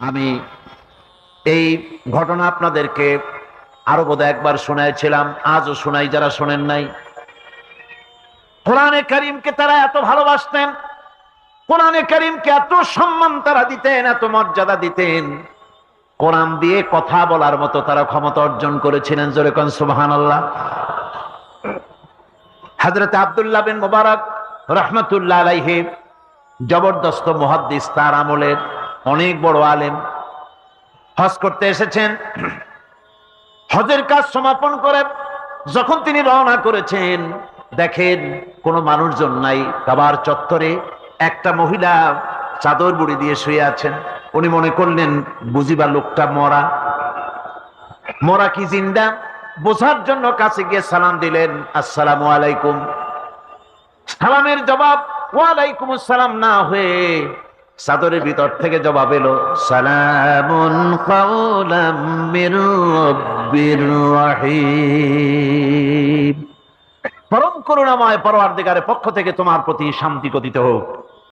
আমি এই ঘটনা আপনাদেরকে আরও বোধহয় একবার শোনাইছিলাম, আজও শোনাই যারা শোনেন নাই। কোরআনে করিমকে তারা এত ভালোবাসতেন, কোরআনে করিমকে এত সম্মান তারা দিতেন, এত মর্যাদা দিতেন। কোরআন দিয়ে কথা বলার মতো তারা ক্ষমতা অর্জন করেছিলেন, জোরে কন সুবহান আল্লাহ হাজরত আবদুল্লাহ বিন মুবারক রহমতুল্লাহ আলাইহি, জবরদস্ত মুহাদ্দিস তার আমলের অনেক বড় আলেম। হজ করতে এসেছেন। হজের কাজ সমাপন করে যখন তিনি রওনা করেছেন, দেখেন কোনো মানুষজন নাই, কাবার চত্বরে একটা মহিলা চাদর বুড়ি দিয়ে শুয়ে আছেন। উনি মনে করলেন, বুঝিবা লোকটা মরা। মরা কি জিন্দা? বোঝার জন্য কাছে গিয়ে সালাম দিলেন, আসসালাম আলাইকুম। সালামের জবাব, ওয়ালাইকুম আসসালাম না হয়ে চাদরের ভিতর থেকে জবাব এলো, সালামুন কাওলাম মির রাব্বির রাহিম। পরম করুণাময় পরওয়ারদিগারের পক্ষ থেকে তোমার প্রতি শান্তি কথিত হোক।